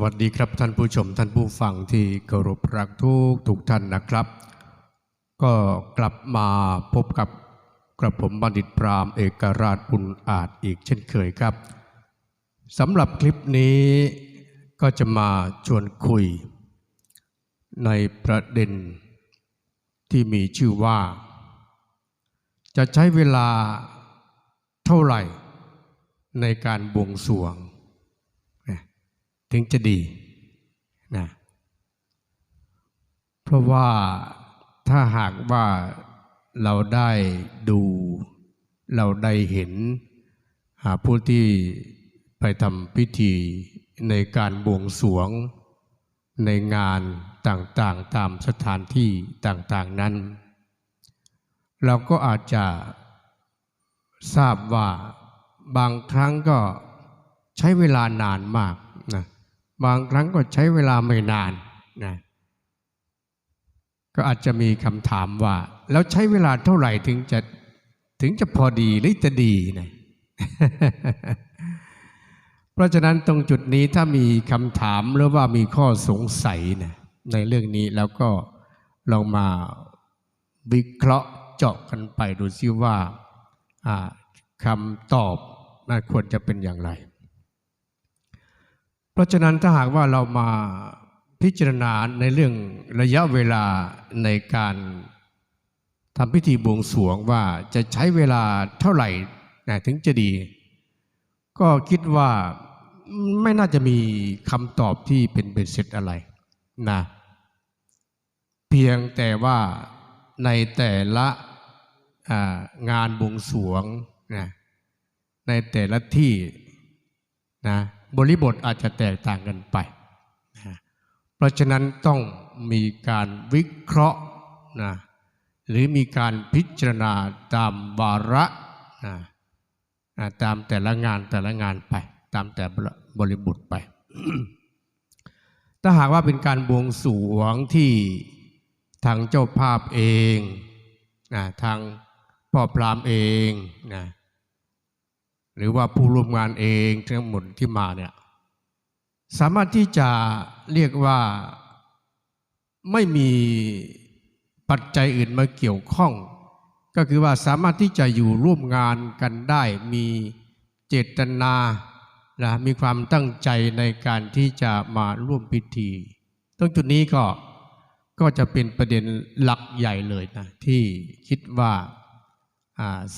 สวัสดีครับท่านผู้ชมท่านผู้ฟังที่เคารพรักทุกทุกท่านนะครับ ก็กลับมาพบกับกระผมบัณฑิตพรามเอกราชบุญอาจอีกเช่นเคยครับสำหรับคลิปนี้ก็จะมาชวนคุย ในประเด็นที่มีชื่อว่า จะใช้เวลาเท่าไหร่ในการบวงสรวง ถึงจะดีนะเพราะว่าถ้าหากว่าเราได้ดูเราได้เห็นหาผู้ที่ไปทำพิธีในการบวงสรวงในงานต่างๆ ตามสถานที่ต่างๆนั้น เราก็อาจจะทราบว่าบางครั้งก็ใช้เวลานานมากนะ บางครั้งก็ใช้เวลาไม่นานนะก็อาจจะมีคำถามว่า แล้วใช้เวลาเท่าไหร่ถึงจะถึงจะพอดีหรือจะดีนะเพราะฉะนั้นตรงจุดนี้ถ้ามีคำถามหรือว่ามีข้อสงสัยนะในเรื่องนี้แล้วก็ลองมาวิเคราะห์เจาะกันไปดูซิว่าคำตอบน่าควรจะเป็นอย่างไร ราะฉะนั้นถ้าหากว่าเรามาพิจารณาในเรื่องระยะเวลาในการทำพิธีบวงสรวงว่าจะใช้เวลาเท่าไหร่ถึงจะดี ก็คิดว่าไม่น่าจะมีคำตอบที่เป็นเบ็ดเสร็จอะไรนะเพียงแต่ว่าในแต่ละงานบวงสรวงนะในแต่ละที่นะ บริบทอาจจะแตกต่างกันไปนะเพราะฉะนั้นต้องมีการวิเคราะห์นะหรือมีการพิจารณาตามวาระนะนะตามแต่ละงานแต่ละงานไป ตามแต่บริบทไป ถ้าหากว่าเป็นการบวงสรวงที่ทางเจ้าภาพเองนะทางพ่อพรามเองนะ หรือว่าผู้ร่วมงานเองทั้งหมดที่มาเนี่ยสามารถที่จะเรียกว่าไม่มีปัจจัยอื่นมาเกี่ยวข้อง ก็คือว่าสามารถที่จะอยู่ร่วมงานกันได้ มีเจตนานะมีความตั้งใจในการที่จะมาร่วมพิธี ตรงจุดนี้ก็ก็จะเป็นประเด็นหลักใหญ่เลยนะที่คิดว่า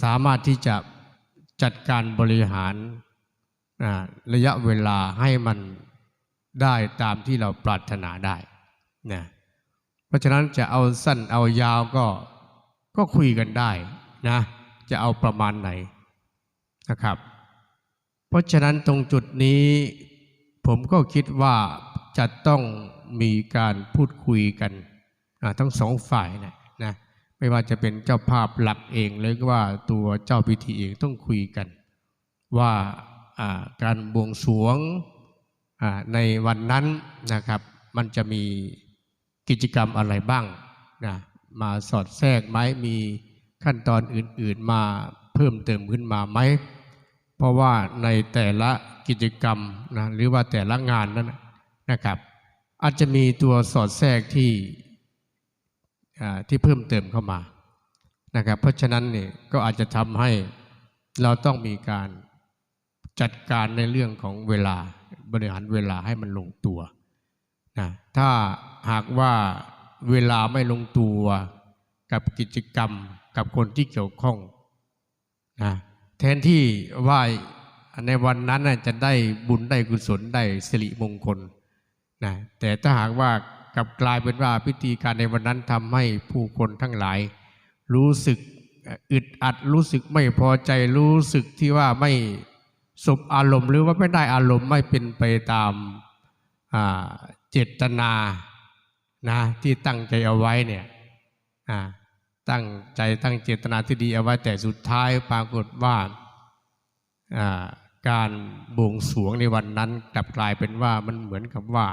สามารถที่จะ จัดการบริหารระยะเวลาให้มันได้ตามที่เราปรารถนาได้นะเพราะฉะนั้นจะเอาสั้นเอายาวก็ก็คุยกันได้นะจะเอาประมาณไหนนะครับ เพราะฉะนั้นตรงจุดนี้ผมก็คิดว่าจะต้องมีการพูดคุยกันทั้งสองฝ่ายนะนะ ไม่ว่าจะเป็นเจ้าภาพหลักเองหรือว่าตัวเจ้าพิธีเองต้องคุยกัน ว่าการบวงสรวงในวันนั้นนะครับ มันจะมีกิจกรรมอะไรบ้างนะมาสอดแทรกไหมมีขั้นตอนอื่นๆมาเพิ่มเติมขึ้นมาไหม เพราะว่าในแต่ละกิจกรรมนะหรือว่าแต่ละงานนั้นนะครับ อาจจะมีตัวสอดแทรกที่ ที่เพิ่มเติมเข้ามานะครับเพราะฉะนั้นเนี่ยก็อาจจะทำให้เราต้องมีการจัดการในเรื่องของเวลาบริหารเวลาให้มันลงตัวนะถ้าหากว่าเวลาไม่ลงตัวกับกิจกรรมกับคนที่เกี่ยวข้องนะแทนที่ว่าในวันนั้นจะได้บุญได้กุศลได้สิริมงคลนะแต่ถ้าหากว่า กลับกลายเป็นว่าพิธีการในวันนั้นทำให้ผู้คนทั้งหลาย รู้สึกอึดอัดรู้สึกไม่พอใจรู้สึกที่ว่าไม่สบอารมณ์หรือว่าไม่ได้อารมณ์ไม่เป็นไปตามเจตนานะที่ตั้งใจเอาไว้เนี่ยตั้งใจตั้งเจตนาที่ดีเอาไว้แต่สุดท้ายปรากฏว่าการบวงสรวงในวันนั้นกลับกลายเป็นว่ามันเหมือนกับว่า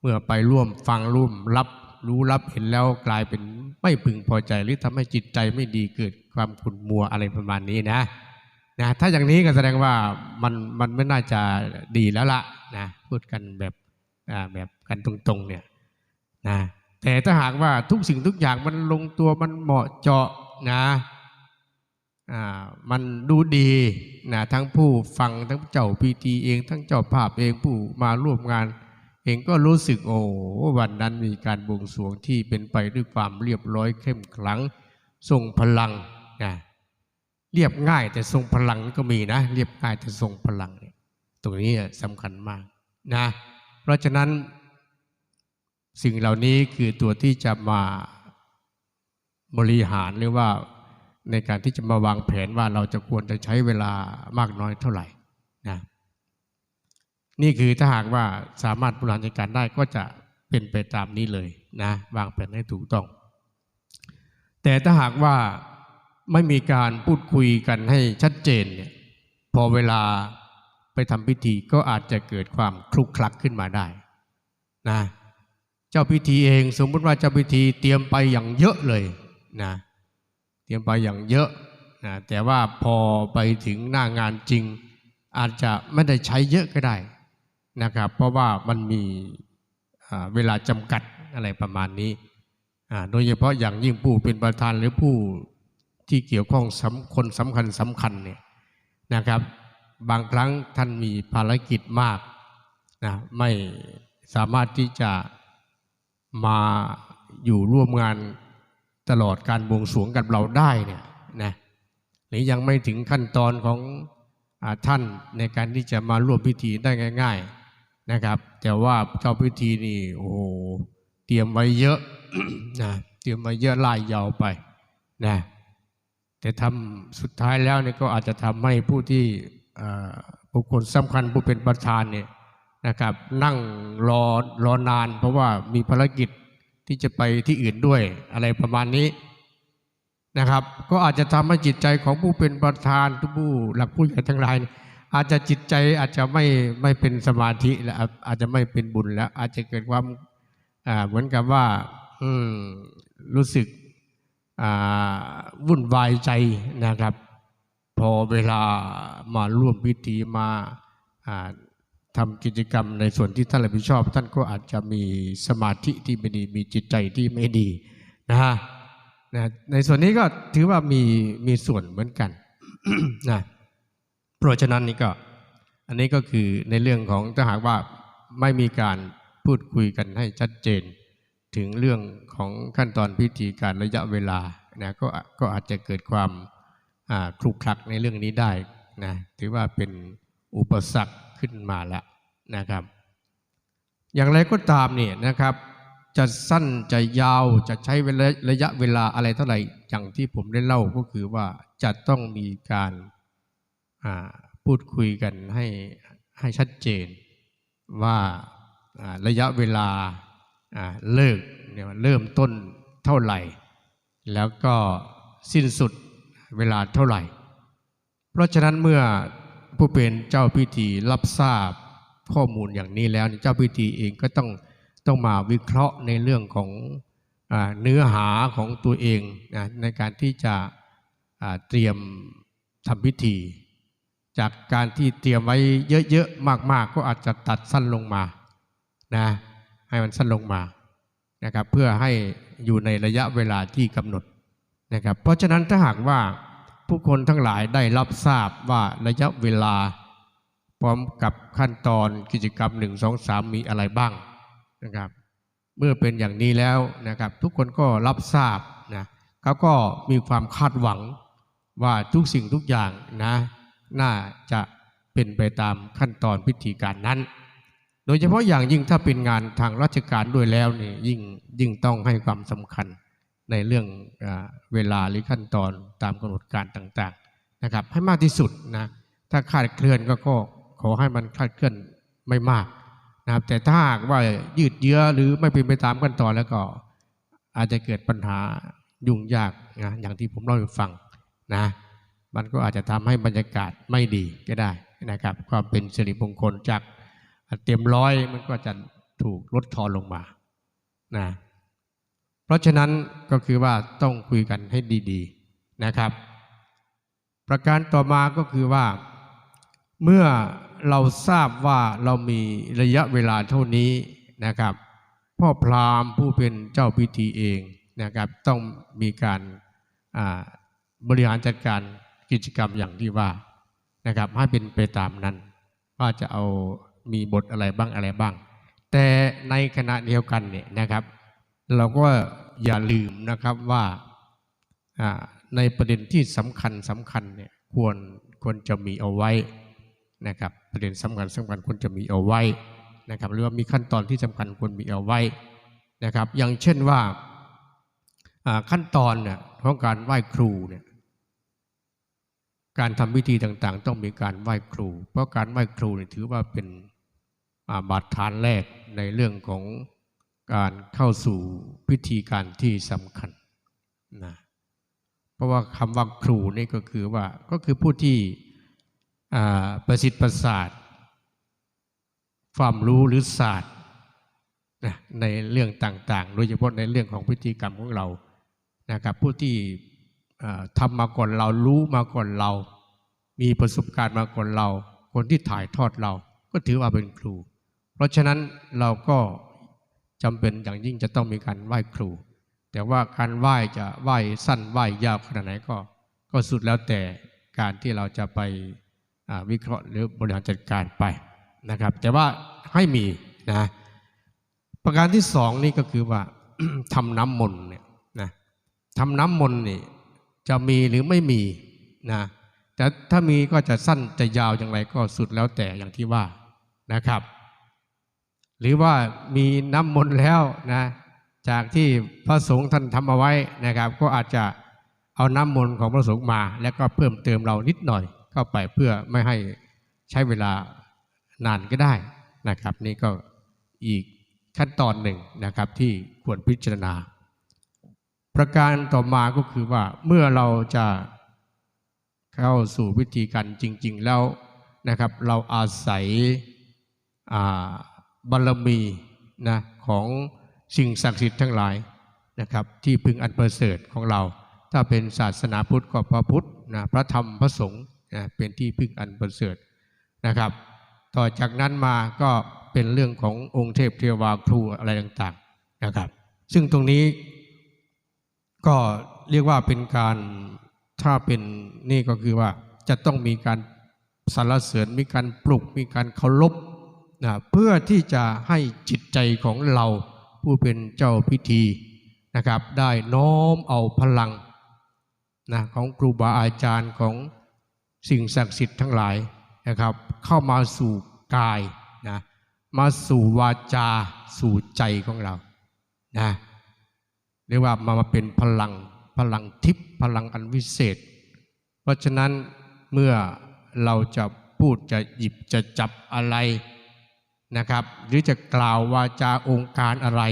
เมื่อไปร่วมฟังร่วมรับรู้รับเห็นแล้วกลายเป็นไม่พึงพอใจหรือทำให้จิตใจไม่ดีเกิดความขุ่นมัวอะไรประมาณนี้นะนะถ้าอย่างนี้ก็แสดงว่ามันมันไม่น่าจะดีแล้วละนะพูดกันแบบอ่าแบบกันตรงๆเนี่ยนะแต่ถ้าหากว่าทุกสิ่งทุกอย่างมันลงตัวมันเหมาะเจาะนะอ่ามันดูดีนะทั้งผู้ฟังทั้งเจ้าพีทีเอง ทั้งเจ้าภาพเองผู้มาร่วมงาน เองก็รู้สึกโอ้วันนั้นมีการบวงสรวงที่เป็นไปด้วยความเรียบร้อยเข้มขลังทรงพลังนะเรียบง่ายแต่ทรงพลังก็มีนะ เรียบง่ายแต่ทรงพลังเนี่ยตรงนี้สำคัญมากนะเพราะฉะนั้นสิ่งเหล่านี้คือตัวที่จะมาบริหารหรือว่าในการที่จะมาวางแผนว่าเราจะควรจะใช้เวลามากน้อยเท่าไหร่ นี่คือถ้าหากว่าสามารถบริหารจัดการได้ก็จะเป็นไปตามนี้เลยนะวางแผนให้ถูกต้อง แต่ถ้าหากว่าไม่มีการพูดคุยกันให้ชัดเจนเนี่ยพอเวลาไปทำพิธีก็อาจจะเกิดความคลุกคลักขึ้นมาได้นะเจ้าพิธีเองสมมติว่าเจ้าพิธีเตรียมไปอย่างเยอะเลยนะเตรียมไปอย่างเยอะนะแต่ว่าพอไปถึงหน้างานจริง อาจจะไม่ได้ใช้เยอะก็ได้ นะครับ เพราะว่ามันมีเวลาจำกัดอะไรประมาณนี้ โดยเฉพาะอย่างยิ่งผู้เป็นประธานหรือผู้ที่เกี่ยวข้องสำคนสำคัญสำคัญเนี่ยนะครับ บางครั้งท่านมีภารกิจมากนะไม่สามารถที่จะมาอยู่ร่วมงานตลอดการบวงสรวงกับเราได้เนี่ยนะหรือยังไม่ถึงขั้นตอนของอท่านในการที่จะมาร่วมพิธีได้ง่าย ๆ นะครับ แต่ว่าเจ้าพิธีนี่โอ้โหเตรียมไว้เยอะนะเตรียมไว้เยอะลายยาวไปนะแต่ทำสุดท้ายแล้วเนี่ยก็อาจจะทำให้ผู้ที่บุคคลสำคัญผู้เป็นประธานเนี่ยนะครับ นั่งรอรอนาน เพราะว่ามีภารกิจที่จะไปที่อื่นด้วยอะไรประมาณนี้นะครับ ก็อาจจะทำให้จิตใจของผู้เป็นประธานทุกผู้หลักผู้ใหญ่ทั้งหลายเนี่ย อาจจะจิตใจอาจจะไม่ไม่เป็นสมาธิแล้วอาจจะไม่เป็นบุญแล้ว อาจจะเกิดความเหมือนกับว่าอืมรู้สึกวุ่นวายใจนะครับ พอเวลามาร่วมพิธีมาอ่าทำกิจกรรมในส่วนที่ท่านรับผิดชอบ ท่านก็อาจจะมีสมาธิที่ไม่ดีมีจิตใจที่ไม่ดีนะฮะในส่วนนี้ก็ถือว่ามีมีส่วนเหมือนกันนะ เพราะฉะนั้นนี่ก็อันนี้ก็คือในเรื่องของถ้าหากว่าไม่มีการพูดคุยกันให้ชัดเจน ถึงเรื่องของขั้นตอนพิธีการระยะเวลานะก็ก็อาจจะเกิดความคลุกคลักในเรื่องนี้ได้นะถือว่าเป็นอุปสรรคขึ้นมาแล้วนะครับ อย่างไรก็ตามเนี่ยนะครับ จะสั้นจะยาวจะใช้เวลาระยะเวลาอะไรเท่าไหร่อย่างที่ผมได้เล่าก็คือว่าจะต้องมีการ พูดคุยกันให้ให้ชัดเจนว่าระยะเวลาเลิกเนี่ยเริ่มต้นเท่าไหร่ แล้วก็สิ้นสุดเวลาเท่าไหร่ เพราะฉะนั้นเมื่อผู้เป็นเจ้าพิธีรับทราบข้อมูลอย่างนี้แล้วเจ้าพิธีเองก็ต้องต้องมาวิเคราะห์ในเรื่องของอเนื้อหาของตัวเองนะในการที่จะเตรียมทำพิธี จากการที่เตรียมไว้เยอะๆมาก ๆ ก็อาจจะตัดสั้นลงมานะให้มันสั้นลงมานะครับเพื่อให้อยู่ในระยะเวลาที่กำหนดนะครับเพราะฉะนั้นถ้าหากว่าผู้คนทั้งหลายได้รับทราบว่าระยะเวลา พร้อมกับขั้นตอนกิจกรรมหนึ่งสองสามมีอะไรบ้างนะครับเมื่อเป็นอย่างนี้แล้วนะครับทุกคนก็รับทราบนะเขาก็มีความคาดหวังว่าทุกสิ่งทุกอย่างนะ น่าจะเป็นไปตามขั้นตอนพิธีการนั้น โดยเฉพาะอย่างยิ่งถ้าเป็นงานทางราชการด้วยแล้วนี่ยิ่งยิ่งต้องให้ความสำคัญในเรื่องอเวลาหรือขั้นตอนตามกำหนดการต่างๆนะครับ ให้มากที่สุดนะถ้าคาดเคลื่อนก็ก็ขอให้มันคาดเคลื่อนไม่มากนะครับ แต่ถ้าหากว่ายืดเยื้อหรือไม่เป็นไปตามขั้นตอนแล้วก็อาจจะเกิดปัญหายุ่งยากนะอย่างที่ผมเล่าให้ฟังนะ มันก็อาจจะทำให้บรรยากาศไม่ดีก็ได้นะครับ ความเป็นสิริมงคลจากเต็มร้อยมันก็จะถูกลดทอนลงมานะเพราะฉะนั้นก็คือว่าต้องคุยกันให้ดีๆนะครับ ประการต่อมาก็คือว่า เมื่อเราทราบว่าเรามีระยะเวลาเท่านี้นะครับ พ่อพราหมณ์ผู้เป็นเจ้าพิธีเองนะครับ ต้องมีการบริหารจัดการ กิจกรรมอย่างที่ว่านะครับให้เป็นไปตามนั้น ว่าจะเอามีบทอะไรบ้างอะไรบ้าง แต่ในขณะเดียวกันเนี่ยนะครับ เราก็อย่าลืมนะครับว่าในประเด็นที่สำคัญสำคัญเนี่ยควรควรจะมีเอาไว้นะครับประเด็นสำคัญสำคัญควรจะมีเอาไว้นะครับหรือว่ามีขั้นตอนที่สำคัญควรมีเอาไว้นะครับ อย่างเช่นว่าขั้นตอนเนี่ยของการไหว้ครูเนี่ย การทำพิธีต่างๆ ต้องมีการไหว้ครู เพราะการไหว้ครูเนี่ยถือว่าเป็นาบาดฐานแรกในเรื่องของการเข้าสู่พิธีการที่สำคัญนะเพราะว่าคำว่าครูนี่ก็คือว่าก็คือผู้ที่ประสิทธิ์ประสาทความรู้หรือศาสตร์ในเรื่องต่างๆ โดยเฉพาะในเรื่องของพิธีกรรมของเรานะครับผู้ที่ ทำมาก่อนเรารู้มาก่อนเรา มีประสบการณ์มาก่อนเรา คนที่ถ่ายทอดเราก็ถือว่าเป็นครู เพราะฉะนั้นเราก็จำเป็นอย่างยิ่งจะต้องมีการไหว้ครู แต่ว่าการไหว้จะไหว้สั้นไหว้ยาวขนาดไหนก็ ก็สุดแล้วแต่การที่เราจะไปวิเคราะห์หรือบริหารจัดการไปนะครับ แต่ว่าให้มีนะประการที่สองนี่ก็คือว่าทำน้ำมนต์เนี่ยนะทำน้ำมนต์นี่ จะมีหรือไม่มีนะแต่ถ้ามีก็จะสั้นจะยาวอย่างไรก็สุดแล้วแต่อย่างที่ว่านะครับ หรือว่ามีน้ำมนต์แล้วนะจากที่พระสงฆ์ท่านทำเอาไว้นะครับ ก็อาจจะเอาน้ำมนต์ของพระสงฆ์มา แล้วก็เพิ่มเติมเรานิดหน่อยเข้าไปเพื่อไม่ให้ใช้เวลานานก็ได้นะครับ นี่ก็อีกขั้นตอนหนึ่งนะครับที่ควรพิจารณา ประการต่อมาก็คือว่าเมื่อเราจะเข้าสู่พิธีการจริง ๆ แล้วนะครับ เราอาศัยอ่าบารมีนะของสิ่งศักดิ์สิทธิ์ทั้งหลายนะครับ ที่พึงอันประเสริฐของเรา ถ้าเป็นศาสนาพุทธก็พระพุทธนะพระธรรมพระสงฆ์นะเป็นที่พึ่งอันประเสริฐนะครับ ต่อจากนั้นมาก็เป็นเรื่องขององค์เทพเทวาครูอะไรต่างๆนะครับ ซึ่งตรงนี้ ก็เรียกว่าเป็นการถ้าเป็นนี่ก็คือว่าจะต้องมีการสรรเสริญมีการปลุกมีการเคารพนะเพื่อที่จะให้จิตใจของเราผู้เป็นเจ้าพิธีนะครับ ได้น้อมเอาพลังนะของครูบาอาจารย์ของสิ่งศักดิ์สิทธิ์ทั้งหลายนะครับ เข้ามาสู่กายนะมาสู่วาจาสู่ใจของเรานะ เรียกว่ามามาเป็นพลังพลังทิพย์พลังอันวิเศษ เพราะฉะนั้นเมื่อเราจะพูดจะหยิบจะจับอะไรนะครับ หรือจะกล่าววาจาองค์การอะไร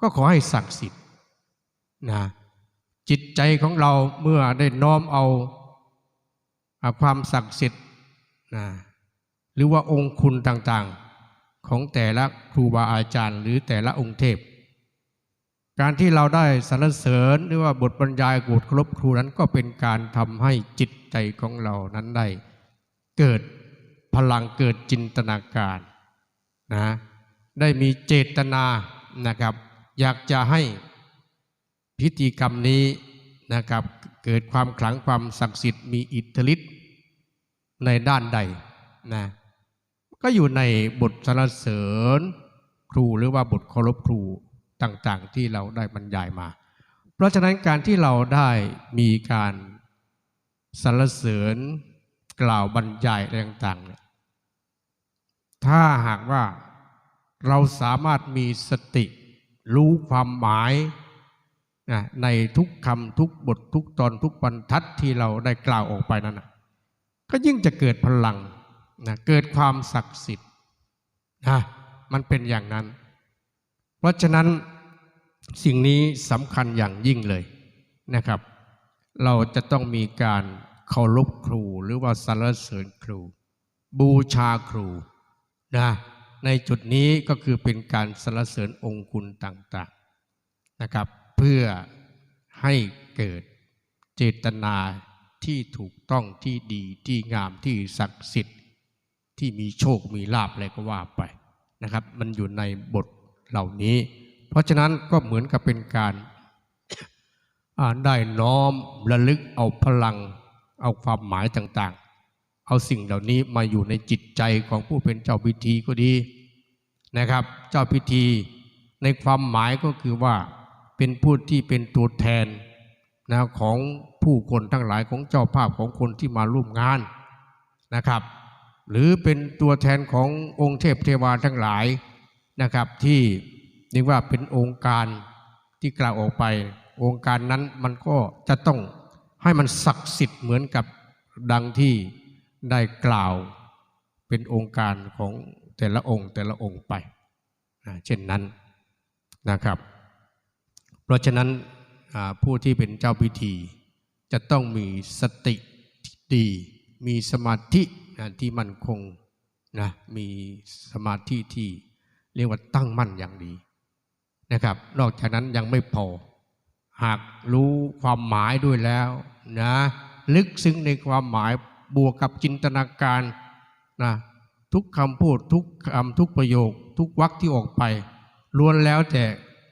ก็ขอให้ศักดิ์สิทธิ์นะจิตใจของเราเมื่อได้น้อมเอาความศักดิ์สิทธิ์นะหรือว่าองค์คุณต่างๆ ของแต่ละครูบาอาจารย์ หรือแต่ละองค์เทพ การที่เราได้สรรเสริญหรือว่าบทบรรยายกูดครพครูนั้นก็เป็นการทำให้จิตใจของเรานั้นได้ เกิดพลังเกิดจินตนาการนะได้มีเจตนานะครับ อยากจะให้พิธีกรรมนี้นะครับ เกิดความขลังความศักดิ์สิทธิ์มีอิทธิฤทธิ์ในด้านใดนะก็อยู่ในบทสรรเสริญครูหรือว่าบทเคารพครู ต่างๆ ที่เราได้บรรยายมา เพราะฉะนั้นการที่เราได้มีการสรรเสริญกล่าวบรรยายอะไรต่างๆเนี่ยถ้าหากว่าเราสามารถมีสติรู้ความหมายนะในทุกคำทุกบททุกตอนทุกบรรทัดที่เราได้กล่าวออกไปนั้นนะก็ยิ่งจะเกิดพลังนะเกิดความศักดิ์สิทธิ์นะมันเป็นอย่างนั้น เพราะฉะนั้นสิ่งนี้สำคัญอย่างยิ่งเลยนะครับ เราจะต้องมีการเคารพครูหรือว่าสรรเสริญครู บูชาครูนะในจุดนี้ก็คือเป็นการสรรเสริญองค์คุณต่างๆนะครับ เพื่อให้เกิดเจตนาที่ถูกต้องที่ดีที่งามที่ศักดิ์สิทธิ์ ที่มีโชคมีลาภอะไรก็ว่าไปนะครับ มันอยู่ในบท เหล่านี้ เพราะฉะนั้นก็เหมือนกับเป็นการได้น้อมระลึกเอาพลัง เอาความหมายต่างๆ เอาสิ่งเหล่านี้มาอยู่ในจิตใจของผู้เป็นเจ้าพิธีก็ดีนะครับ เจ้าพิธีในความหมายก็คือว่าเป็นผู้ที่เป็นตัวแทนนะของผู้คนทั้งหลายของเจ้าภาพของคนที่มาร่วมงานนะครับ หรือเป็นตัวแทนขององค์เทพเทวาทั้งหลาย นะครับที่เรียกว่าเป็นองค์การที่กล่าวออกไป องค์การนั้นมันก็จะต้องให้มันศักดิ์สิทธิ์เหมือนกับดังที่ได้กล่าวเป็นองค์การของแต่ละองค์แต่ละองค์ไป เช่นนั้นนะครับ เพราะฉะนั้นผู้ที่เป็นเจ้าพิธี จะต้องมีสติดี มีสมาธิที่มั่นคงนะมีสมาธิที่ เรียกว่าตั้งมั่นอย่างดีนะครับ นอกจากนั้นยังไม่พอ หากรู้ความหมายด้วยแล้วนะลึกซึ้งในความหมายบวกกับจินตนาการนะทุกคำพูดทุกคำทุกประโยค ทุกวรรคที่ออกไปล้วนแล้วแต่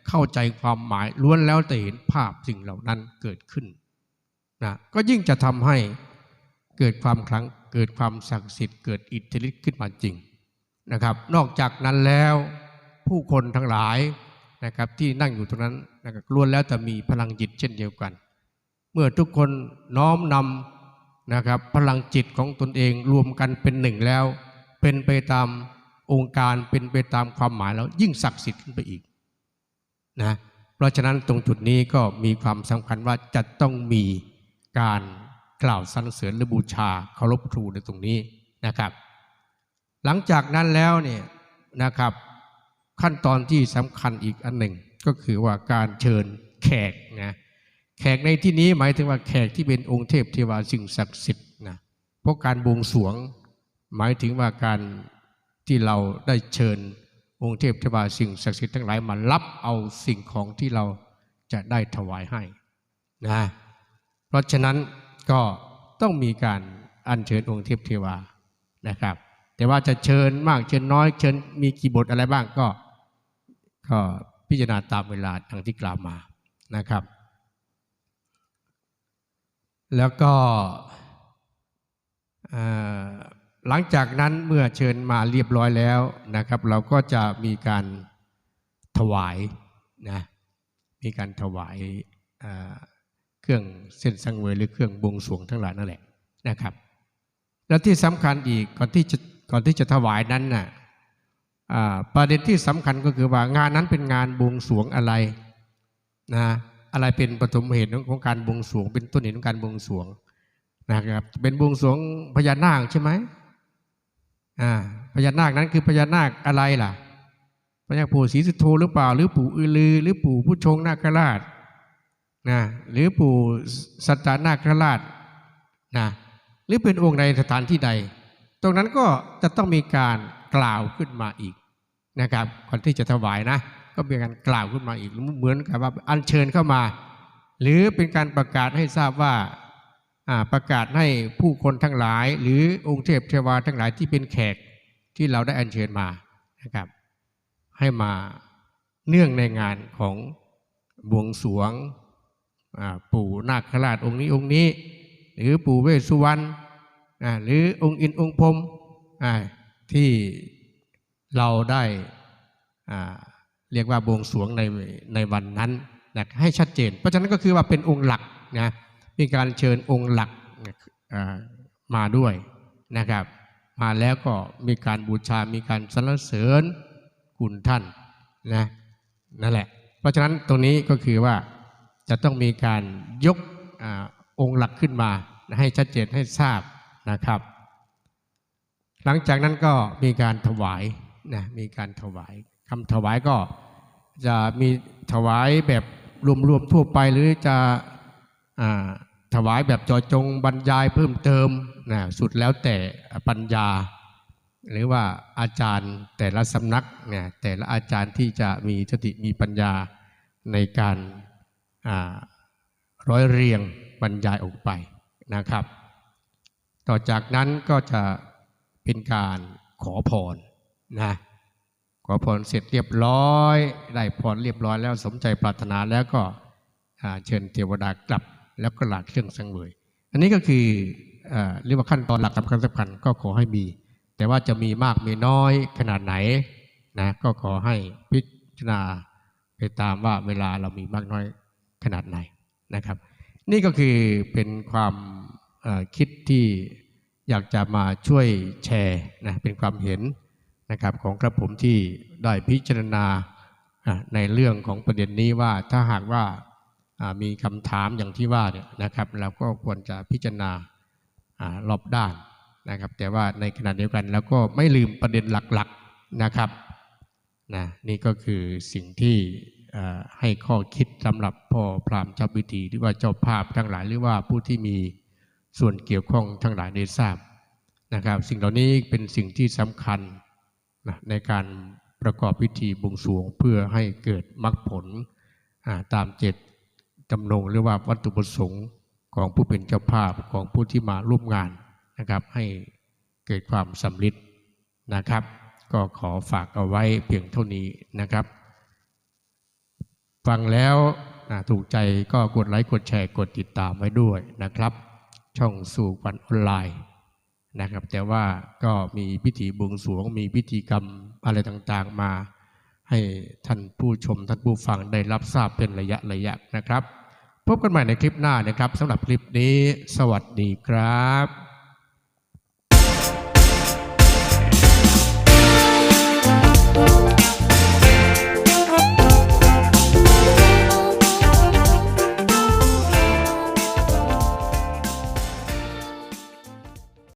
เข้าใจความหมายล้วนแล้วแต่เห็นภาพสิ่งเหล่านั้นเกิดขึ้นนะก็ยิ่งจะทำให้เกิดความคลังเกิดความศักดิ์สิทธิ์เกิดอิทธิฤทธิ์ขึ้นมาจริง นะครับ นอกจากนั้นแล้วผู้คนทั้งหลายนะครับที่นั่งอยู่ตรงนั้นนะครับล้วนแล้วแต่มีพลังจิตเช่นเดียวกัน เมื่อทุกคนน้อมนำนะครับพลังจิตของตนเองรวมกันเป็นหนึ่งแล้ว เป็นไปตามองค์การเป็นไปตามความหมายแล้วยิ่งศักดิ์สิทธิ์ขึ้นไปอีกนะเพราะฉะนั้นตรงจุดนี้ก็มีความสำคัญว่าจะต้องมีการกล่าวสรรเสริญหรือบูชาเคารพครูในตรงนี้นะครับ หลังจากนั้นแล้วเนี่ยนะครับ ขั้นตอนที่สำคัญอีกอันหนึ่งก็คือว่าการเชิญแขกนะแขกในที่นี้หมายถึงว่าแขกที่เป็นองค์เทพเทวาสิ่งศักดิ์สิทธิ์นะเพราะการบวงสวง หมายถึงว่าการที่เราได้เชิญองค์เทพเทวาสิ่งศักดิ์สิทธิ์ทั้งหลายมารับเอาสิ่งของที่เราจะได้ถวายให้นะเพราะฉะนั้นก็ต้องมีการอัญเชิญองค์เทพเทวานะครับ แต่ว่าจะเชิญมากเชิญน้อยเชิญมีกี่บทอะไรบ้างก็ ก็พิจารณาตามเวลาดังที่กล่าวมานะครับ แล้วก็หลังจากนั้นเมื่อเชิญมาเรียบร้อยแล้วนะครับ เราก็จะมีการถวายนะมีการถวายเครื่องเส้นสังเวยหรือเครื่องบวงสรวงทั้งหลายนั่นแหละนะครับ แล้วที่สำคัญอีกก่อนที่จะ ก่อนที่จะถวายนั้นน่ะประเด็นที่สำคัญก็คือว่างานนั้นเป็นงานบวงสรวงอะไรนะอะไรเป็นปฐมเหตุของการบวงสรวง เป็นต้นเหตุของการบวงสรวงนะครับ เป็นบวงสรวงพญานาคใช่ไหมอ่าพญานาคนั้นคือพญานาคอะไรล่ะพญาปู่ศรีสุโธหรือเปล่า หรือปู่อือลือ หรือปู่ผู้ชงนาคราชนะหรือปู่สัตตานาคราชนะหรือเป็นองค์ใดสถานที่ใด ตรงนั้นก็จะต้องมีการกล่าวขึ้นมาอีกนะครับก่อนที่จะถวายนะ ก็เป็นการกล่าวขึ้นมาอีกเหมือนกับว่าอัญเชิญเข้ามา หรือเป็นการประกาศให้ทราบว่าประกาศให้ผู้คนทั้งหลาย หรือองค์เทพเทวาทั้งหลายที่เป็นแขกที่เราได้อัญเชิญมานะครับ ให้มาเนื่องในงานของบวงสรวงปู่นาคราชองค์นี้องค์นี้ หรือปู่เวสสุวรรณ หรือองค์อินองค์พรมที่เราได้เรียกว่าบวงสรวงในในวันนั้นนะให้ชัดเจน เพราะฉะนั้นก็คือว่าเป็นองค์หลักนะมีการเชิญองค์หลักมาด้วยนะครับ มาแล้วก็มีการบูชา มีการสรรเสริญคุณท่านนะนั่นแหละ เพราะฉะนั้นตรงนี้ก็คือว่าจะต้องมีการยกอองค์หลักขึ้นมาให้ชัดเจนให้ทราบ นะครับ หลังจากนั้นก็มีการถวายนะมีการถวายคำถวายก็จะมีถวายแบบรวมๆทั่วไปหรือจะอ่าถวายแบบจอจงบรรยายเพิ่มเติมนะสุดแล้วแต่ปัญญา หรือว่าอาจารย์แต่ละสำนักเนี่ยแต่ละอาจารย์ที่จะมีสติมีปัญญาในการร้อยเรียงบรรยายออกไปนะครับ ต่อจากนั้นก็จะเป็นการขอพรนะขอพรเสร็จเรียบร้อย ได้พรเรียบร้อยแล้วสมใจปรารถนาแล้วก็เชิญเทวดากลับแล้วก็หลาดเครื่องสังเวย อันนี้ก็คืออเรียกว่าขั้นตอนหลักสำคัญสำคัญก็ขอให้มี แต่ว่าจะมีมากมีน้อยขนาดไหนนะก็ขอให้พิจารณาไปตามว่าเวลาเรามีมากน้อยขนาดไหนนะครับ นี่ก็คือเป็นความ คิดที่อยากจะมาช่วยแชร์นะเป็นความเห็นนะครับของกระผมที่ได้พิจารณาในเรื่องของประเด็นนี้ว่าถ้าหากว่ามีคำถามอย่างที่ว่าเนี่ยนะครับเราก็ควรจะพิจารณารอบด้านนะครับ แต่ว่าในขณะเดียวกันเราก็ไม่ลืมประเด็นหลักๆนะครับนะนี่ก็คือสิ่งที่ให้ข้อคิดสำหรับพ่อพรามเจ้าพิธีหรือว่าเจ้าภาพทั้งหลายหรือว่าผู้ที่มี ส่วนเกี่ยวข้องทั้งหลายได้ทราบนะครับ สิ่งเหล่านี้เป็นสิ่งที่สำคัญนะในการประกอบพิธีบวงสรวงเพื่อให้เกิดมรรคผลตามเจตจำนงหรือว่าวัตถุประสงค์ของผู้เป็นเจ้าภาพของผู้ที่มาร่วมงานนะครับ ให้เกิดความสำลิดนะครับ ก็ขอฝากเอาไว้เพียงเท่านี้นะครับ ฟังแล้วถูกใจก็กดไลค์กดแชร์กดติดตามไว้ด้วยนะครับ ช่องสู่วันออนไลน์นะครับ แต่ว่าก็มีพิธีบวงสรวง มีพิธีกรรมอะไรต่างๆมา ให้ท่านผู้ชมท่านผู้ฟังได้รับทราบเป็นระยะระยะนะครับ พบกันใหม่ในคลิปหน้านะครับสำหรับคลิปนี้ สวัสดีครับ